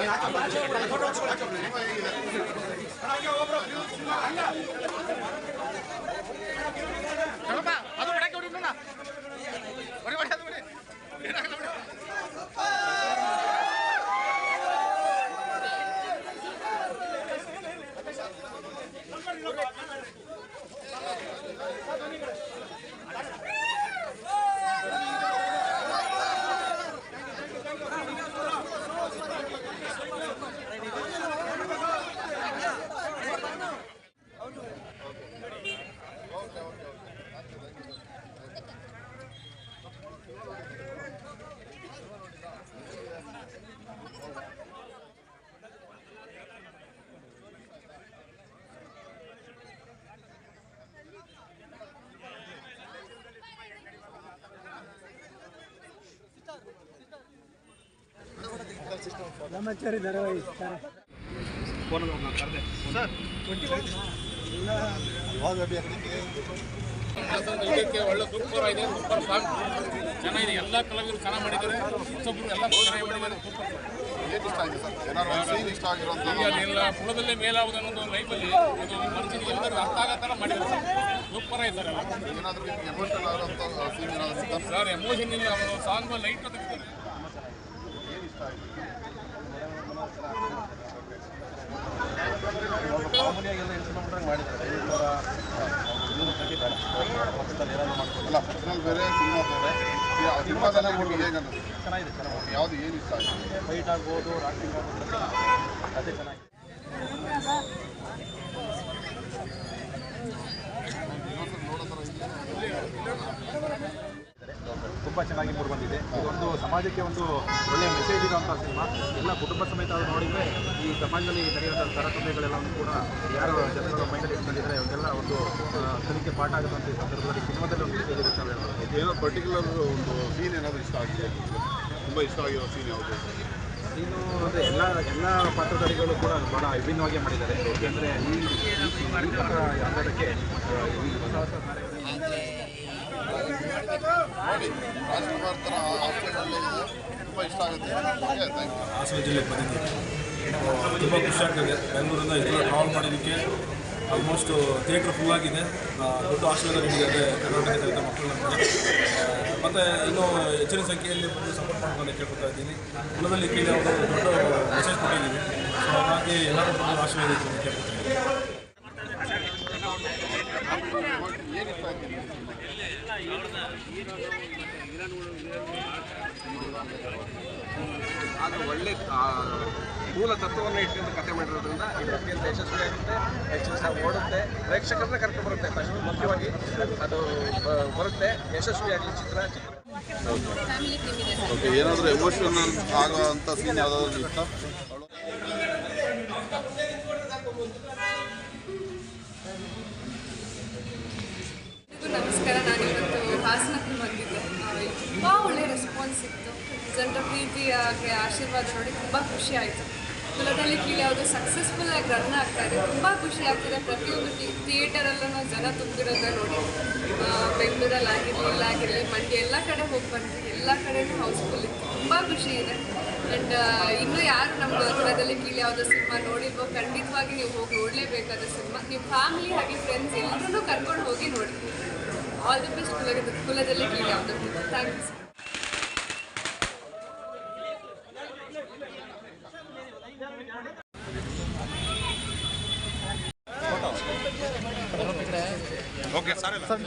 Ahora yo, bro, ಬ್ರಹ್ಮಚಾರಿ ಇದಕ್ಕೆ ಒಳ್ಳೆ super ಆಗಿದೆ ಸೂಪರ್ ಸಾಂಗ್ ಚೆನ್ನಾಗಿದೆ ಎಲ್ಲ ಕಲಾವಿದರು ಚೆನ್ನಾಗಿ ಮಾಡಿದ್ದಾರೆ ಹೊಸಬ್ರು ಎಲ್ಲ ಚೆನ್ನಾಗಿ ಮಾಡಿದ್ದಾರೆ ಏನ್ ಇಷ್ಟ ಆಗಿದೆ ಸರ್ ಇಷ್ಟ ಆಗಿರೋಂಥ ಕುಲದಲ್ಲೇ ಮೇಲಾಗುವುದು ಅನ್ನೋದು ಲೈಫಲ್ಲಿ ಮನುಷ್ಯನಿಗೆ ಎಲ್ಲರೂ ಅರ್ಥ ಆಗೋ ಥರ ಮಾಡಿದ್ದಾರೆ ಸೂಪರ್ ಆಗಿದೆ ಸರ್ ಎಮೋಷನಲ್ ಏನಾದರೂ ಸರ್ ಎಮೋಷನ್ ಇಲ್ಲ ಸಾಂಗ್ ಲೈಟ್ ತೆಗಿತಾರೆ ಇಷ್ಟ ಅಲ್ಲ ಪರ್ಸನಲ್ ಬೇರೆ ಸಿನಿಮಾ ಬೇರೆ ಸಿನಿಮಾದಲ್ಲೇ ನಿಮ್ಗೆ ಹೇಗೆ ಅನ್ನಿಸ್ತು ಚೆನ್ನಾಗಿದೆ ಯಾವುದು ಏನು ಇಷ್ಟ ಫೈಟ್ ಆಗ್ಬೋದು ರಾಕ್ಟಿಂಗ್ ಆಗ್ಬೋದು ಅದೇ ಚೆನ್ನಾಗಿದೆ ತುಂಬ ಚೆನ್ನಾಗಿ ಮೂಡಿ ಬಂದಿದೆ. ಇದೊಂದು ಸಮಾಜಕ್ಕೆ ಒಂದು ಒಳ್ಳೆ ಮೆಸೇಜ್ ಇರುವಂಥ ಸಿನಿಮಾ. ಎಲ್ಲ ಕುಟುಂಬ ಸಮೇತ ಅವರು ನೋಡಿದರೆ ಈ ಸಮಾಜದಲ್ಲಿ ನಡೆಯುವಂಥ ತಾರತಮ್ಯಗಳೆಲ್ಲವೂ ಕೂಡ ಯಾರು ಜನಗಳು ಮೈಂಡಲ್ಲಿ ಇಟ್ಕೊಂಡಿದ್ದಾರೆ ಅವರಿಗೆಲ್ಲ ಒಂದು ಕಲಿಕೆ ಪಾಠ ಆಗುವಂಥ ಈ ಸಂದರ್ಭದಲ್ಲಿ ಸಿನಿಮಾದಲ್ಲಿ ಒಂದು ಮೆಸೇಜ್ ಇರುತ್ತೆ ಅಂತ ಹೇಳ್ಬೋದು. ಏನೋ ಪರ್ಟಿಕ್ಯುಲರ್ ಒಂದು ಸೀನ್ ಏನಾದರೂ ಇಷ್ಟ ಆಗಿದೆ? ತುಂಬ ಇಷ್ಟ ಆಗಿರೋ ಸೀನ್ ಯಾವುದು? ಸೀನು ಅಂದರೆ ಎಲ್ಲ ಎಲ್ಲ ಪಾತ್ರಧಾರಿಗಳು ಕೂಡ ಭಾಳ ವಿಭಿನ್ನವಾಗಿ ಮಾಡಿದ್ದಾರೆ. ಯಾಕೆಂದರೆ ಈ ಈ ಯಾವುದಕ್ಕೆ ಥರ ಹೊಸ ಹೊಸ ಕಾರ್ಯಗಳು ನೋಡಿ ರಾಜ್ಕುಮಾರ್ ಥರ ಆಸ್ಟ್ರೇಲಿಯಲ್ಲಿ ತುಂಬ ಇಷ್ಟ ಆಗುತ್ತೆ. ಹಾಸನ ಜಿಲ್ಲೆಗೆ ಬಂದಿದ್ದೀನಿ. ತುಂಬ ಖುಷಿ ಆಗ್ತದೆ. ಬೆಂಗಳೂರಿಂದ ಎಲ್ಲ ಟ್ರಾವೆಲ್ ಮಾಡೋದಕ್ಕೆ ಆಲ್ಮೋಸ್ಟ್ ಥಿಯೇಟ್ರ್ ಫುಲ್ ಆಗಿದೆ. ದೊಡ್ಡ ಆಶೀರ್ವಾದ ನೀಡಿದೆ ಕರ್ನಾಟಕದಲ್ಲಿ ಮಕ್ಕಳು ನಮಗೆ. ಮತ್ತು ಇನ್ನೂ ಹೆಚ್ಚಿನ ಸಂಖ್ಯೆಯಲ್ಲಿ ಬಂದು ಸಪೋರ್ಟ್ ಮಾಡ್ಕೊಂಡು ಕೇಳ್ಕೊತಾ ಇದ್ದೀನಿ. ಕುಲದಲ್ಲಿ ಕೇಳಿ ಅವರು ದೊಡ್ಡ ಮೆಸೇಜ್ ಕೊಟ್ಟಿದ್ದೀವಿ. ಸೊ ಹಾಗಾಗಿ ಎಲ್ಲರೂ ಬಂದು ಆಶೀರ್ವಾದ ಅಂತ ಕೇಳ್ಕೊತಾ ಇದ್ದೀನಿ. ಅದು ಒಳ್ಳೆ ಮೂಲ ತತ್ವವನ್ನು ಇಟ್ಕೊಂಡು ಕತೆ ಮಾಡಿರೋದ್ರಿಂದ ಇದು ಅತ್ಯಂತ ಯಶಸ್ವಿಯಾಗುತ್ತೆ ಹೆಚ್ಚಿನ ಸಹ ಓಡುತ್ತೆ ಪ್ರೇಕ್ಷಕರನ್ನ ಕರ್ಕೊಂಡು ಬರುತ್ತೆ ಫಸ್ಟ್ ಮುಖ್ಯವಾಗಿ ಅದು ಬರುತ್ತೆ ಯಶಸ್ವಿಯಾಗಲಿ ಚಿತ್ರ ಚಿತ್ರ. ಓಕೆ ಏನಾದರೂ ಎಮೋಷನಲ್ ಆಗೋ ಅಂಥ ಸೀನ್ ಯಾವುದಾದ್ರು ಇಷ್ಟ ನಮಸ್ಕಾರ ನಾನು ಇವತ್ತು ಹಾಸನಕ್ಕೆ ಬಂದಿದ್ದೆ. ತುಂಬ ಒಳ್ಳೆ ರೆಸ್ಪಾನ್ಸ್ ಸಿಕ್ತು ಜನರ ಪ್ರೀತಿ, ಹಾಗೆ ಆಶೀರ್ವಾದ ನೋಡಿ ತುಂಬ ಖುಷಿ ಆಯಿತು. ಕುಲದಲ್ಲಿ ಕೀಳಿ ಯಾವುದು ಸಕ್ಸಸ್ಫುಲ್ ಆಗಿ ರನ್ ಆಗ್ತಾ ಇದೆ. ತುಂಬ ಖುಷಿ ಆಗ್ತಿದೆ. ಪ್ರತಿಯೊಂದು ಥಿಯೇಟರಲ್ಲೂ ಜನ ತುಂಬಿರೋದ ನೋಡಿ. ಬೆಂಗಳೂರಲ್ಲಿ ಆಗಿರಲಿ ಇಲ್ಲಾಗಿರಲಿ ಮಂಡ್ಯ ಎಲ್ಲ ಕಡೆ ಹೋಗಿ ಬಂದ್ವಿ. ಎಲ್ಲ ಕಡೆನೂ ಹೌಸ್ಫುಲ್ ಇತ್ತು. ತುಂಬ ಖುಷಿ ಇದೆ. ಆ್ಯಂಡ್ ಇನ್ನೂ ಯಾರು ನಮ್ಮ ಕುಲದಲ್ಲಿ ಕೀಳಿ ಯಾವುದೋ ಸಿನಿಮಾ ನೋಡಿಲ್ವೋ, ಖಂಡಿತವಾಗಿ ನೀವು ಹೋಗಿ ನೋಡಲೇಬೇಕಾದ ಸಿನಿಮಾ. ನಿಮ್ಮ ಫ್ಯಾಮಿಲಿ ಹಾಗೆ ಫ್ರೆಂಡ್ಸ್ ಎಲ್ಲರೂ ಕರ್ಕೊಂಡು ಹೋಗಿ ನೋಡಿ. ಆಲ್ ದಿ ಬೆಸ್ಟ್ ಕುಲದ ಕುಲದಲ್ಲಿ ಕೀಳಿ ಯಾವುದೋ ಥ್ಯಾಂಕ್ ಯು ಓಕೆ ಸರ್